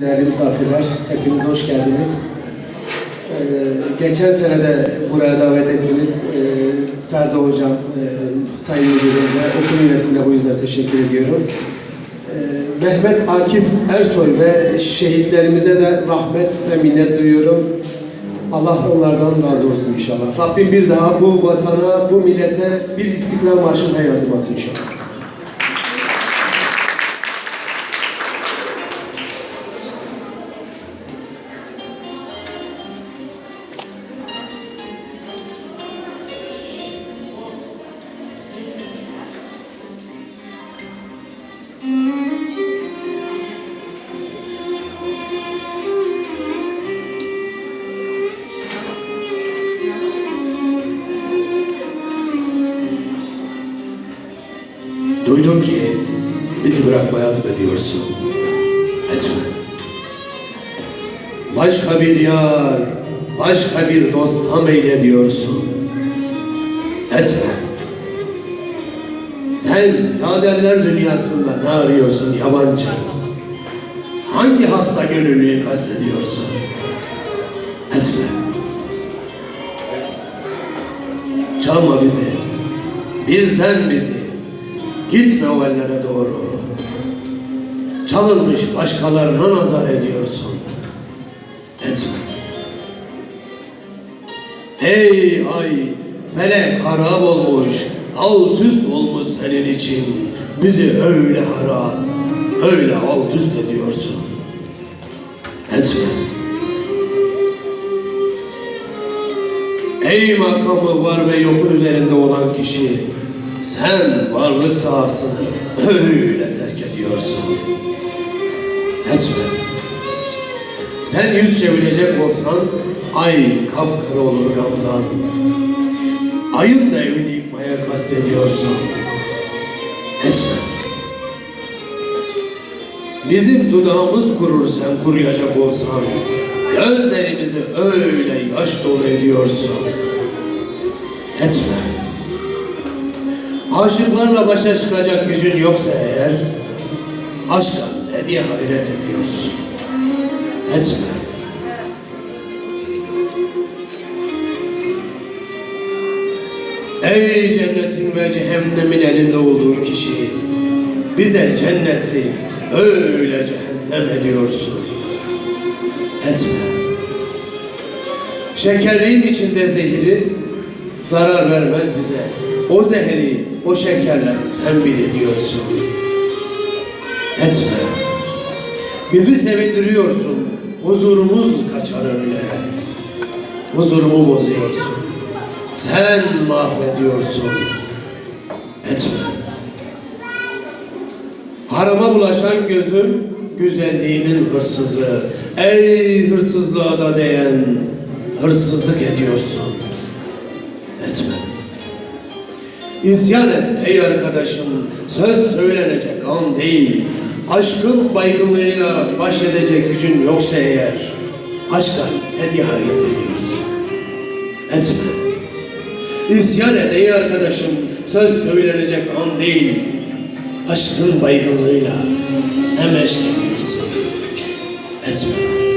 Değerli misafirler, hepiniz hoş geldiniz. Ee, geçen sene de buraya davet ettiniz. Ee, Ferdi Hocam, e, Sayın Müdürüm ve okul yönetimine bu yüzden teşekkür ediyorum. Ee, Mehmet Akif Ersoy ve şehitlerimize de rahmet ve minnet duyuyorum. Allah onlardan razı olsun inşallah. Rabbim bir daha bu vatana, bu millete bir istiklal marşında yazılmasın inşallah. Duydum ki bizi bırakmaya azmediyorsun. Etme. Başka bir yar, başka bir dost ham eyle diyorsun. Etme. Sen yaderler dünyasında ne arıyorsun yabancı? Hangi hasta gönüllüyü kastediyorsun? Etme. Çalma bizi. Bizden bizi. Gitme o ellere doğru. Çalınmış başkalarına nazar ediyorsun. Etme. Ey ay, felek harap olmuş, alt üst olmuş senin için. Bizi öyle harap, öyle alt üst ediyorsun. Etme. Ey makamı var ve yokun üzerinde olan kişi, sen varlık sahasını öyle terk ediyorsun. Etme. Sen yüz çevirecek olsan ay kapkara olur gamdan. Ayın da evini yıkmaya kastediyorsun. Etme. Bizim dudağımız kurur sen kuruyacak olsan. Gözlerimizi öyle yaş dolu ediyorsun. Etme. Aşıklarla başa çıkacak gücün yoksa eğer, aşka ne diye hayret ediyorsun? Etme. Ey cennetin ve cehennemin elinde olduğu kişi, bize cenneti öyle cehennem ediyorsun. Etme. Şekerliğin içinde zehiri zarar vermez bize. O zehri o şekerle sen bir ediyorsun. Etme. Bizi sevindiriyorsun. Huzurumuz kaçar öyle. Huzurumu bozuyorsun. Sen mahvediyorsun. Etme. Harama bulaşan gözüm güzelliğinin hırsızı. Ey hırsızlığa da değen hırsızlık ediyorsun. İsyan et ey arkadaşım. Söz söylenecek an değil. Aşkın baygınlığıyla baş edecek gücün yoksa eğer. Aşka ne diye ediyorsun? Etme. İsyan et ey arkadaşım. Söz söylenecek an değil. Aşkın baygınlığıyla ne ediyorsun? Etme.